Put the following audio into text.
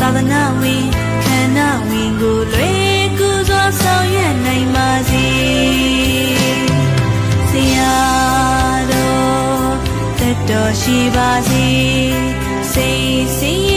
သာသနာဝင်ခန္ဓာဝင်ကိုလွယ်ကူစွာဆောင်ရွက်နိုင်ပါစေဆရာတော်တတ်တော်ရှိပါစေစိတ်စင်